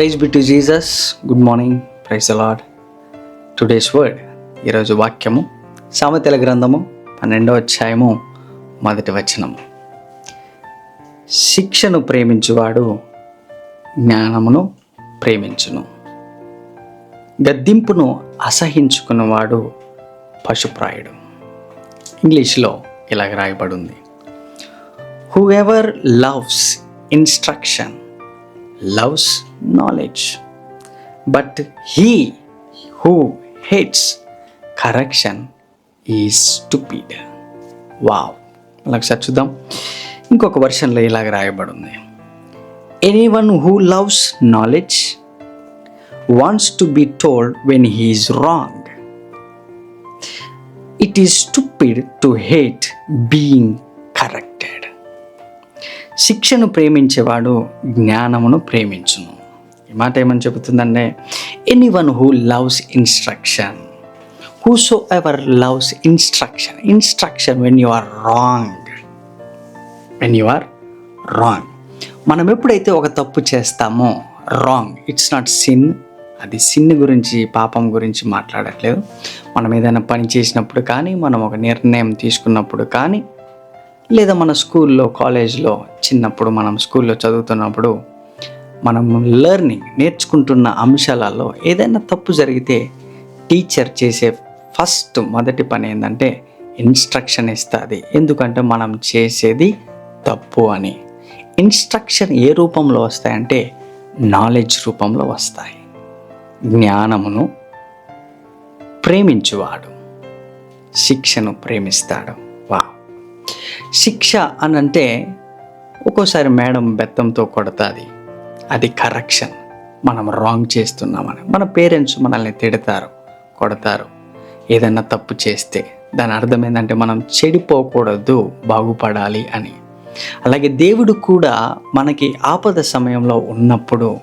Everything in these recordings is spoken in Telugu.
Praise be to Jesus good morning praise అలాడ్ టుడేస్ వర్డ్ ఈరోజు వాక్యము సామెతల గ్రంథము పన్నెండవ అధ్యాయము మొదటి వచనము. శిక్షను ప్రేమించువాడు జ్ఞానమును ప్రేమించును. గద్దింపును అసహించుకున్నవాడు పశుప్రాయుడు. ఇంగ్లీష్లో ఇలాగ రాయబడింది. Whoever loves instruction loves knowledge but he who hates correction ఈ స్టూపిడ్ వావ్ ఒకసారి చూద్దాం. ఇంకొక వర్షన్లో ఇలాగ రాయబడి ఉంది anyone who loves knowledge wants to be told when he's wrong it is stupid to hate being corrected శిక్షను ప్రేమించేవాడు జ్ఞానమును ప్రేమించును. ఈ మాట ఏమని చెబుతుందంటే anyone who loves instruction whosoever loves instruction instruction when you are wrong when you are wrong మనం ఎప్పుడైతే ఒక తప్పు చేస్తామో రాంగ్ ఇట్స్ నాట్ సిన్ అది సిన్ గురించి పాపం గురించి మాట్లాడట్లేదు. మనం ఏదైనా పని చేసినప్పుడు కానీ మనం ఒక నిర్ణయం తీసుకున్నప్పుడు కానీ లేదా మన స్కూల్లో కాలేజ్లో చిన్నప్పుడు మనం స్కూల్లో చదువుతున్నప్పుడు మనం లెర్నింగ్ నేర్చుకుంటున్న అంశాలలో ఏదైనా తప్పు జరిగితే టీచర్ చేసే ఫస్ట్ మొదటి పని ఏంటంటే ఇన్స్ట్రక్షన్ ఇస్తుంది. ఎందుకంటే మనం చేసేది తప్పు అని. ఇన్స్ట్రక్షన్ ఏ రూపంలో వస్తాయంటే నాలెడ్జ్ రూపంలో వస్తాయి. జ్ఞానమును ప్రేమించువాడు. శిక్షను ప్రేమిస్తాడు. వా శిక్ష అని అంటే ఒక్కోసారి మేడం బెత్తంతో కొడతాది. అది కరెక్షన్ మనం రాంగ్ చేస్తున్నామని. మన పేరెంట్స్ మనల్ని తిడతారు కొడతారు. ఏదైనా తప్పు చేస్తే దాని అర్థం ఏంటంటే మనం చెడిపోకూడదు బాగుపడాలి అని. అలాగే దేవుడు కూడా మనకి ఆపద సమయంలో ఉన్నప్పుడు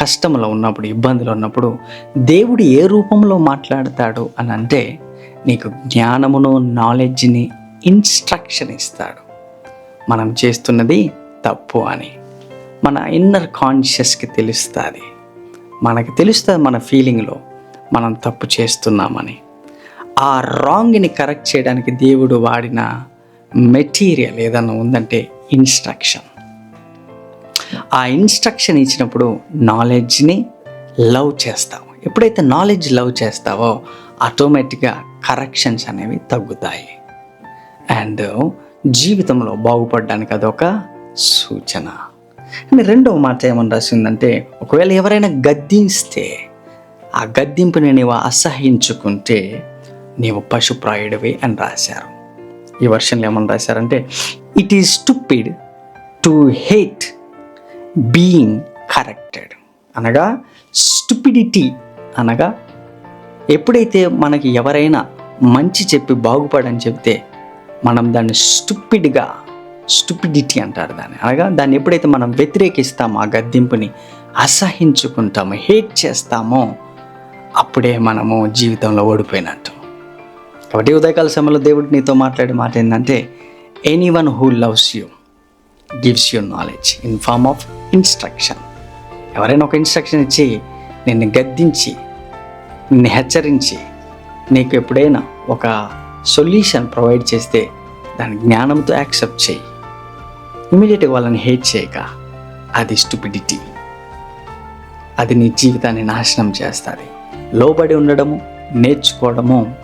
కష్టంలో ఉన్నప్పుడు ఇబ్బందులు ఉన్నప్పుడు దేవుడు ఏ రూపంలో మాట్లాడతాడు అని అంటే నీకు జ్ఞానమును నాలెడ్జ్ని ఇన్స్ట్రక్షన్ ఇస్తాడు. మనం చేస్తున్నది తప్పు అని. మన ఇన్నర్ కాన్షియస్కి తెలుస్తుంది. మనకి తెలుస్తుంది మన ఫీలింగ్లో మనం తప్పు చేస్తున్నామని. ఆ రాంగ్ని కరెక్ట్ చేయడానికి దేవుడు వాడిన మెటీరియల్ ఏదన్నా ఉందంటే ఇన్స్ట్రక్షన్ ఆ ఇన్స్ట్రక్షన్ ఇచ్చినప్పుడు నాలెడ్జ్ని లవ్ చేస్తావు ఎప్పుడైతే నాలెడ్జ్ లవ్ చేస్తావో ఆటోమేటిక్గా కరెక్షన్స్ అనేవి తగ్గుతాయి. అండ్ జీవితంలో బాగుపడడానికి అదొక సూచన. అండ్ రెండవ మాట ఏమని రాసిందంటే ఒకవేళ ఎవరైనా గద్దిస్తే ఆ గద్దింపుని నీవు అసహించుకుంటే నీవు పశుప్రాయుడివి అని రాశారు. ఈ వర్షన్లో ఏమని రాశారంటే it is stupid to hate being corrected అనగా స్టూపిడిటీ అనగా ఎప్పుడైతే మనకి ఎవరైనా మంచి చెప్పి బాగుపడని చెప్తే మనం దాన్ని స్టూపిడ్గా స్టూపిడిటీ అంటారు దాన్ని. అనగా దాన్ని ఎప్పుడైతే మనం వ్యతిరేకిస్తామో ఆ గద్దింపుని అసహించుకుంటామో హేట్ చేస్తామో అప్పుడే మనము జీవితంలో ఓడిపోయినట్టు. కాబట్టి ఉదయకాల సమయంలో దేవుడు నీతో మాట్లాడే మాట ఏంటంటే anyone who loves you gives you knowledge in form of instruction ఎవరైనా ఒక ఇన్స్ట్రక్షన్ ఇచ్చి నిన్ను గద్దించి నిన్ను హెచ్చరించి నీకు ఎప్పుడైనా ఒక సొల్యూషన్ ప్రొవైడ్ చేస్తే దాని జ్ఞానంతో యాక్సెప్ట్ చేయి. ఇమీడియట్గా వాళ్ళని హేట్ చేయక అది స్టూపిడిటీ. అది నీ జీవితాన్ని నాశనం చేస్తుంది. లోబడి ఉండడము నేర్చుకోవడము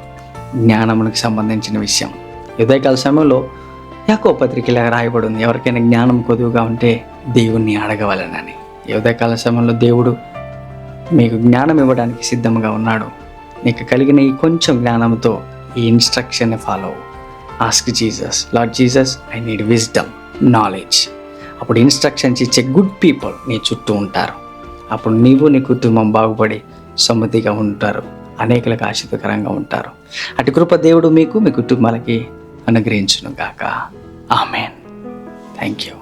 జ్ఞానమునికి సంబంధించిన విషయం. ఉదయకాల సమయంలో యాకో పత్రికలా రాయబడి ఉంది ఎవరికైనా జ్ఞానం కొదువుగా ఉంటే దేవుణ్ణి అడగవలనని. ఉదయకాల సమయంలో దేవుడు మీకు జ్ఞానం ఇవ్వడానికి సిద్ధంగా ఉన్నాడు. నీకు కలిగిన ఈ కొంచెం జ్ఞానంతో ఈ ఇన్స్ట్రక్షన్ని follow ask Jesus lord Jesus I need wisdom knowledge అప్పుడు ఇన్స్ట్రక్షన్స్ ఇచ్చే గుడ్ పీపుల్ నీ చుట్టూ ఉంటారు. అప్పుడు నీవు నీ కుటుంబం బాగుపడి సమృద్ధిగా ఉంటారు. అనేకులకు ఆశీర్వకరంగా ఉంటారు. అటు కృప దేవుడు మీకు మీ కుటుంబాలకి అనుగ్రహించును గాక. ఆమెన్. Thank you